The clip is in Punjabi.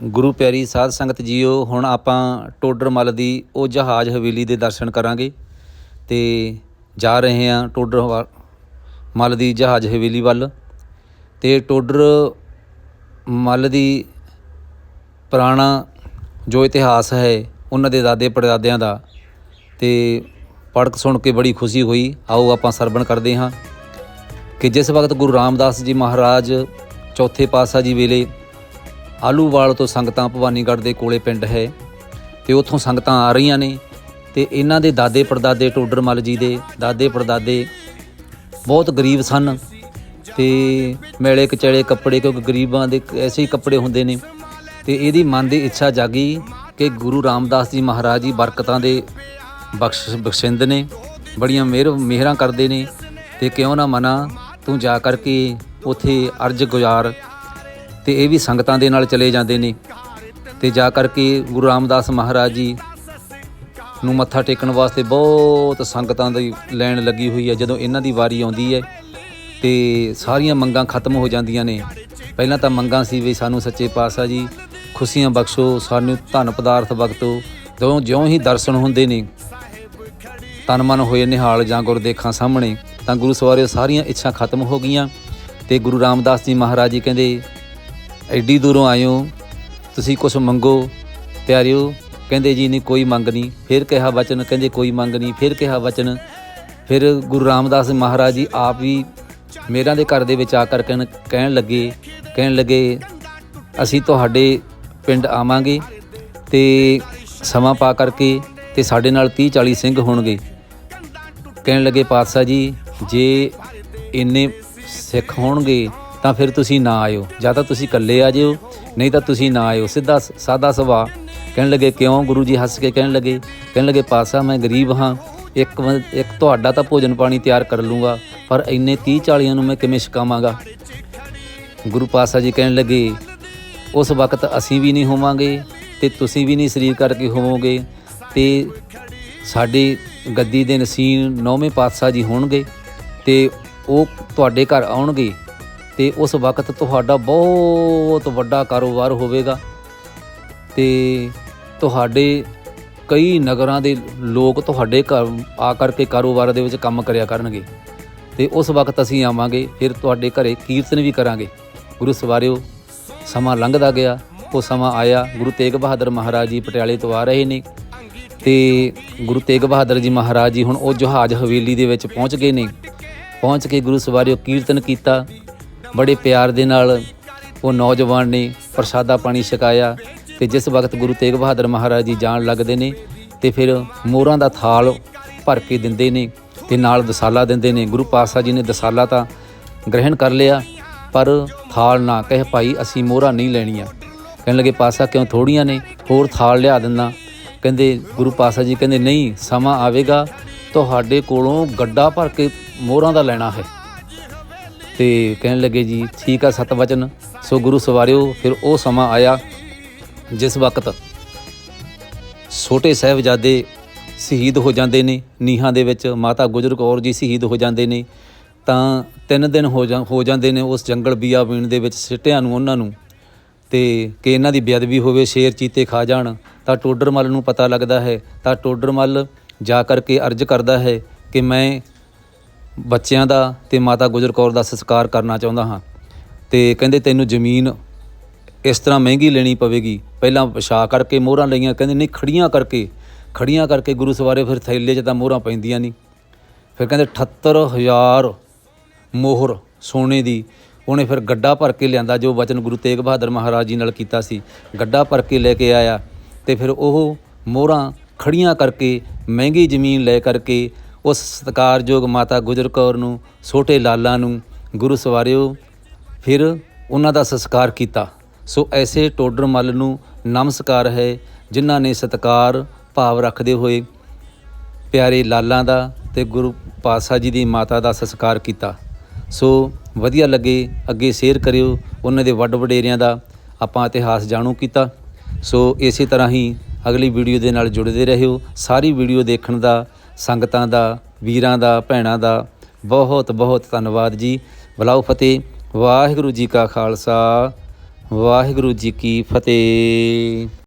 ਗੁਰੂ ਪਿਆਰੀ ਸਾਧ ਸੰਗਤ ਜੀਓ, ਹੁਣ ਆਪਾਂ ਟੋਡਰ ਮੱਲ ਦੀ ਉਹ ਜਹਾਜ਼ ਹਵੇਲੀ ਦੇ ਦਰਸ਼ਨ ਕਰਾਂਗੇ ਤੇ ਜਾ ਰਹੇ ਹਾਂ ਟੋਡਰ ਵਾ- ਮੱਲ ਦੀ ਜਹਾਜ਼ ਹਵੇਲੀ ਵੱਲ ਤੇ ਟੋਡਰ ਮੱਲ ਦੀ ਪੁਰਾਣਾ ਜੋ ਇਤਿਹਾਸ ਹੈ ਉਹਨਾਂ ਦੇ ਦਾਦੇ ਪੜਦਾਦਿਆਂ ਦਾ ਤੇ ਪੜ੍ਹ ਸੁਣ ਕੇ ਬੜੀ ਖੁਸ਼ੀ ਹੋਈ। ਆਓ ਆਪਾਂ ਸਰਵਣ ਕਰਦੇ ਹਾਂ ਕਿ ਜਿਸ ਵਕਤ ਗੁਰੂ ਰਾਮਦਾਸ ਜੀ ਮਹਾਰਾਜ ਚੌਥੇ ਪਾਤਸ਼ਾਹ ਜੀ ਵੇਲੇ ਆਲੂਵਾਲ ਤੋਂ ਸੰਗਤਾਂ ਭਵਾਨੀਗੜ੍ਹ ਦੇ ਕੋਲੇ ਪਿੰਡ ਹੈ ਤੇ ਉੱਥੋਂ ਸੰਗਤਾਂ ਆ ਰਹੀਆਂ ਨੇ ਤੇ ਇਹਨਾਂ ਦੇ ਦਾਦੇ ਪੜਦਾਦੇ ਟੋਡਰਮਲ ਜੀ ਦੇ ਦਾਦੇ ਪੜਦਾਦੇ ਬਹੁਤ ਗਰੀਬ ਸਨ ਤੇ ਮੇਲੇ ਕਚੜੇ ਕੱਪੜੇ ਕਿਉਂਕਿ ਗਰੀਬਾਂ ਦੇ ਐਸੇ ਹੀ ਕੱਪੜੇ ਹੁੰਦੇ ਨੇ ਤੇ ਇਹਦੀ ਮਨ ਦੀ ਇੱਛਾ ਜਾਗੀ ਕਿ ਗੁਰੂ ਰਾਮਦਾਸ ਜੀ ਮਹਾਰਾਜ ਜੀ ਬਰਕਤਾਂ ਦੇ ਬਖਸ਼ ਬਖਸ਼ਿੰਦ ਨੇ, ਬੜੀਆਂ ਮਿਹਰ ਮਿਹਰਾਂ ਕਰਦੇ ਨੇ ਤੇ ਕਿਉਂ ਨਾ ਮਨਾ, ਤੂੰ ਜਾ ਕਰਕੇ ਉਥੇ ਅਰਜ ਗੁਜ਼ਾਰ ਤੇ ਇਹ ਵੀ ਸੰਗਤਾਂ ਦੇ ਨਾਲ ਚਲੇ ਜਾਂਦੇ ਨੇ। ਤੇ ਜਾ ਕਰਕੇ ਗੁਰੂ ਰਾਮਦਾਸ ਮਹਾਰਾਜ ਜੀ ਨੂੰ ਮੱਥਾ ਟੇਕਣ ਵਾਸਤੇ ਬਹੁਤ ਸੰਗਤਾਂ ਦੀ ਲਾਈਨ ਲੱਗੀ ਹੋਈ ਹੈ, ਜਦੋਂ ਇਹਨਾਂ ਦੀ ਵਾਰੀ ਆਉਂਦੀ ਹੈ ਤੇ ਸਾਰੀਆਂ ਮੰਗਾਂ ਖਤਮ ਹੋ ਜਾਂਦੀਆਂ ਨੇ। ਪਹਿਲਾਂ ਤਾਂ ਮੰਗਾਂ ਸੀ ਵੀ ਸਾਨੂੰ ਸੱਚੇ ਪਾਤਸ਼ਾਹ ਜੀ ਖੁਸ਼ੀਆਂ ਬਖਸ਼ੋ, ਸਾਨੂੰ ਧਨ ਪਦਾਰਥ ਬਖਤੋ ਜਦੋਂ ਜਿਉਂ ਹੀ ਦਰਸ਼ਨ ਹੁੰਦੇ ਨੇ, ਤਨ ਮਨ ਹੋਏ ਨਿਹਾਲ ਜਾਂ ਗੁਰਦੇਖਾਂ ਸਾਹਮਣੇ, ਤਾਂ ਗੁਰੂ ਸਵਾਰੇ ਸਾਰੀਆਂ ਇੱਛਾ ਖਤਮ ਹੋ ਗਈਆਂ। ਤੇ ਗੁਰੂ ਰਾਮਦਾਸ ਜੀ ਮਹਾਰਾਜ ਜੀ ਕਹਿੰਦੇ ਐਡੀ ਦੂਰੋਂ ਆਇਓ, ਤੁਸੀਂ ਕੁਝ ਮੰਗੋ, ਪਿਆਰਿਓ, ਕਹਿੰਦੇ ਜੀ ਨਹੀਂ ਕੋਈ ਮੰਗ ਨਹੀਂ, ਫਿਰ ਕਿਹਾ ਵਚਨ ਕਹਿੰਦੇ ਕੋਈ ਮੰਗ ਨਹੀਂ, ਫਿਰ ਕਿਹਾ ਵਚਨ ਫਿਰ ਗੁਰੂ ਰਾਮਦਾਸ ਮਹਾਰਾਜ ਜੀ ਆਪ ਵੀ ਮੇਰਾ ਦੇ ਘਰ ਦੇ ਵਿੱਚ ਆ ਕਰ ਕਹਿਣ ਕਹਿਣ ਲੱਗੇ ਕਹਿਣ ਲੱਗੇ, ਅਸੀਂ ਤੁਹਾਡੇ ਪਿੰਡ ਆਵਾਂਗੇ ਤੇ ਸਮਾਂ ਪਾ ਕਰਕੇ ਤੇ ਸਾਡੇ ਨਾਲ 30 40 ਸਿੰਘ ਹੋਣਗੇ। ਕਹਿਣ ਲੱਗੇ, ਪਾਤਸ਼ਾਹ ਜੀ, ਜੇ ਇੰਨੇ ਸਿੱਖ ਹੋਣਗੇ ਤਾਂ ਫਿਰ ਤੁਸੀਂ ਨਾ ਆਇਓ। ਜਾਂ ਤਾਂ ਤੁਸੀਂ ਇਕੱਲੇ ਆ ਜਿਓ, ਨਹੀਂ ਤਾਂ ਤੁਸੀਂ ਨਾ ਆਇਓ। ਸਿੱਧਾ ਸ- ਸਾਦਾ ਸੁਭਾਅ। ਕਹਿਣ ਲੱਗੇ, ਕਿਉਂ ਗੁਰੂ ਜੀ ਹੱਸ ਕੇ ਕਹਿਣ ਲੱਗੇ? ਕਹਿਣ ਲੱਗੇ ਪਾਤਸ਼ਾਹ ਮੈਂ ਗਰੀਬ ਹਾਂ। ਇੱਕ ਵ- ਇੱਕ ਤੁਹਾਡਾ ਤਾਂ ਭੋਜਨ ਪਾਣੀ ਤਿਆਰ ਕਰ ਲੂੰਗਾ, ਪਰ ਇੰਨੇ 30 40 ਨੂੰ ਮੈਂ ਕਿਵੇਂ ਛਕਾਵਾਂਗਾ? ਗੁਰੂ ਪਾਤਸ਼ਾਹ ਜੀ ਕਹਿਣ ਲੱਗੇ, ਉਸ ਵਕਤ ਅਸੀਂ ਵੀ ਨਹੀਂ ਹੋਵਾਂਗੇ ਤੇ ਤੁਸੀਂ ਵੀ ਨਹੀਂ ਸਰੀਰ ਕਰਕੇ ਹੋਵੋਗੇ ਤੇ ਸਾਡੀ ਗੱਦੀ ਦੇ ਨਸੀਨ ਨੌਵੇਂ ਪਾਤਸ਼ਾਹ ਜੀ ਹੋਣਗੇ ਤੇ ਉਹ ਤੁਹਾਡੇ ਘਰ ਆਉਣਗੇ। ਤੇ ਉਸ ਵਕਤ ਤੁਹਾਡਾ ਬਹੁਤ ਵੱਡਾ ਕਾਰੋਬਾਰ ਹੋਵੇਗਾ ਤੇ ਤੁਹਾਡੇ ਕਈ ਨਗਰਾਂ ਦੇ ਲੋਕ ਤੁਹਾਡੇ ਘਰ ਆ ਕਰਕੇ ਕਾਰੋਬਾਰ ਦੇ ਵਿੱਚ ਕੰਮ ਕਰਿਆ ਕਰਨਗੇ ਤੇ ਉਸ ਵਕਤ ਅਸੀਂ ਆਵਾਂਗੇ, ਫਿਰ ਤੁਹਾਡੇ ਘਰੇ ਕੀਰਤਨ ਵੀ ਕਰਾਂਗੇ। ਗੁਰੂ ਸਵਾਰਿਓ, ਸਮਾਂ ਲੰਘਦਾ ਗਿਆ, ਉਹ ਸਮਾਂ ਆਇਆ। ਗੁਰੂ ਤੇਗ ਬਹਾਦਰ ਮਹਾਰਾਜ ਜੀ ਪਟਿਆਲੇ ਤੋਂ ਆ ਰਹੇ ਨੇ ਤੇ ਗੁਰੂ ਤੇਗ ਬਹਾਦਰ ਜੀ ਮਹਾਰਾਜ ਜੀ ਹੁਣ ਉਹ ਜਹਾਜ਼ ਹਵੇਲੀ ਦੇ ਵਿੱਚ ਪਹੁੰਚ ਗਏ ਨੇ। ਪਹੁੰਚ ਕੇ ਗੁਰੂ ਸਵਾਰਿਓ ਕੀਰਤਨ ਕੀਤਾ। ਬੜੇ ਪਿਆਰ ਦੇ ਨਾਲ ਉਹ ਨੌਜਵਾਨ ਨੇ ਪ੍ਰਸ਼ਾਦਾ ਪਾਣੀ ਛਕਾਇਆ ਤੇ ਜਿਸ ਵਕਤ ਗੁਰੂ ਤੇਗ ਬਹਾਦਰ ਮਹਾਰਾਜ ਜੀ ਜਾਣ ਲੱਗਦੇ ਨੇ ਤੇ ਫਿਰ ਮੋਹਰਾਂ ਦਾ ਥਾਲ ਭਰ ਕੇ ਦਿੰਦੇ ਨੇ ਤੇ ਨਾਲ ਦਸਾਲਾ ਦਿੰਦੇ ਨੇ। ਗੁਰੂ ਪਾਤਸ਼ਾਹ ਜੀ ਨੇ ਦਸਾਲਾ ਤਾਂ ਗ੍ਰਹਿਣ ਕਰ ਲਿਆ, ਪਰ ਥਾਲ ਨਾ ਕਹੇ ਭਾਈ ਅਸੀਂ ਮੋਹਰਾਂ ਨਹੀਂ ਲੈਣੀਆਂ। ਕਹਿਣ ਲੱਗੇ, ਪਾਤਸ਼ਾਹ ਕਿਉਂ ਥੋੜੀਆਂ ਨੇ? ਹੋਰ ਥਾਲ ਲਿਆ ਦਿੰਦਾ। ਕਹਿੰਦੇ, ਗੁਰੂ ਪਾਤਸ਼ਾਹ ਜੀ ਕਹਿੰਦੇ, ਨਹੀਂ, ਸਮਾਂ ਆਵੇਗਾ, ਤੁਹਾਡੇ ਕੋਲੋਂ ਗੱਡਾ ਭਰ ਕੇ ਮੋਹਰਾਂ ਦਾ ਲੈਣਾ ਹੈ। ਤੇ ਕਹਿਣ ਲੱਗੇ ਜੀ, ਠੀਕ ਆ ਸਤ ਵਚਨ ਸੋ ਗੁਰੂ ਸਵਾਰਿਓ। ਫਿਰ ਉਹ ਸਮਾਂ ਆਇਆ, ਜਿਸ ਵਕਤ ਛੋਟੇ ਸਾਹਿਬਜ਼ਾਦੇ ਸ਼ਹੀਦ ਹੋ ਜਾਂਦੇ ਨੇ, ਨੀਹਾਂ ਦੇ ਵਿੱਚ ਮਾਤਾ ਗੁਜਰ ਕੌਰ ਜੀ ਸ਼ਹੀਦ ਹੋ ਜਾਂਦੇ ਨੇ, ਤਾਂ ਤਿੰਨ ਦਿਨ ਹੋ ਜਾਂ, ਹੋ ਜਾਂਦੇ ਨੇ ਉਸ ਜੰਗਲ ਬੀਆਬੀਨ ਦੇ ਵਿੱਚ ਸਿੱਟਿਆਂ ਨੂੰ ਉਹਨਾਂ ਨੂੰ, ਤੇ ਕਿ ਇਹਨਾਂ ਦੀ ਬੇਅਦਬੀ ਹੋਵੇ, ਸ਼ੇਰ ਚੀਤੇ ਖਾ ਜਾਣ, ਤਾਂ ਟੋਡਰਮਲ ਨੂੰ ਪਤਾ ਲੱਗਦਾ ਹੈ, ਤਾਂ ਟੋਡਰਮਲ ਜਾ ਕਰਕੇ ਅਰਜ਼ ਕਰਦਾ ਹੈ ਕਿ ਮੈਂ ਬੱਚਿਆਂ ਦਾ ਤੇ ਮਾਤਾ ਗੁਜਰ ਕੌਰ ਦਾ ਸਸਕਾਰ ਕਰਨਾ ਚਾਹੁੰਦਾ ਹਾਂ। ਤੇ ਕਹਿੰਦੇ ਤੈਨੂੰ ਜ਼ਮੀਨ ਇਸ ਤਰ੍ਹਾਂ ਮਹਿੰਗੀ ਲੈਣੀ ਪਵੇਗੀ। ਪਹਿਲਾਂ ਵਿਛਾ ਕਰਕੇ ਮੋਹਰਾਂ ਲਈਆਂ, ਕਹਿੰਦੇ ਨਹੀਂ, ਖੜੀਆਂ ਕਰਕੇ ਖੜੀਆਂ ਕਰਕੇ ਗੁਰੂ ਸਵਾਰੇ ਫਿਰ ਥੈਲੇ 'ਚ ਤਾਂ ਮੋਹਰਾਂ ਪੈਂਦੀਆਂ ਨਹੀਂ। ਫਿਰ ਕਹਿੰਦੇ 78000 ਮੋਹਰ ਸੋਨੇ ਦੀ, ਉਹਨੇ ਫਿਰ ਗੱਡਾ ਭਰ ਕੇ ਲਿਆਂਦਾ, ਜੋ ਵਚਨ ਗੁਰੂ ਤੇਗ ਬਹਾਦਰ ਮਹਾਰਾਜ ਜੀ ਨਾਲ ਕੀਤਾ ਸੀ। ਗੱਡਾ ਭਰ ਕੇ ਲੈ ਕੇ ਆਇਆ ਤੇ ਫਿਰ ਉਹ ਮੋਹਰਾਂ ਖੜੀਆਂ ਕਰਕੇ, ਮਹਿੰਗੀ ਜ਼ਮੀਨ ਲੈ ਕਰਕੇ ਉਸ ਸਤਿਕਾਰਯੋਗ ਮਾਤਾ ਗੁਜਰ ਕੌਰ ਨੂੰ, ਛੋਟੇ ਲਾਲਾਂ ਨੂੰ ਗੁਰੂ ਸਵਾਰਿਓ, ਫਿਰ ਉਹਨਾਂ ਦਾ ਸੰਸਕਾਰ ਕੀਤਾ। ਸੋ ਐਸੇ ਟੋਡਰ ਮੱਲ ਨੂੰ ਨਮਸਕਾਰ ਹੈ, ਜਿਨ੍ਹਾਂ ਨੇ ਸਤਿਕਾਰ ਭਾਵ ਰੱਖਦੇ ਹੋਏ ਪਿਆਰੇ ਲਾਲਾਂ ਦਾ ਤੇ ਗੁਰੂ ਪਾਤਸ਼ਾਹ ਜੀ ਦੀ ਮਾਤਾ ਦਾ ਸੰਸਕਾਰ ਕੀਤਾ। ਸੋ ਵਧੀਆ ਲੱਗੇ, ਅੱਗੇ ਸ਼ੇਅਰ ਕਰਿਓ, ਉਹਨਾਂ ਦੇ ਵੱਡ ਵਡੇਰਿਆਂ ਦਾ ਆਪਾਂ ਇਤਿਹਾਸ ਜਾਣੂ ਕੀਤਾ। ਸੋ ਇਸੇ ਤਰ੍ਹਾਂ ਹੀ ਅਗਲੀ ਵੀਡੀਓ ਦੇ ਨਾਲ ਜੁੜਦੇ ਰਹਿਓ ਸਾਰੀ ਵੀਡੀਓ ਦੇਖਣ ਦਾ ਸੰਗਤਾਂ ਦਾ, ਵੀਰਾਂ ਦਾ, ਭੈਣਾਂ ਦਾ ਬਹੁਤ ਬਹੁਤ ਧੰਨਵਾਦ ਜੀ। ਬਲਾਉ ਫਤਿਹ, ਵਾਹਿਗੁਰੂ ਜੀ ਕਾ ਖਾਲਸਾ, ਵਾਹਿਗੁਰੂ ਜੀ ਕੀ ਫਤਿਹ।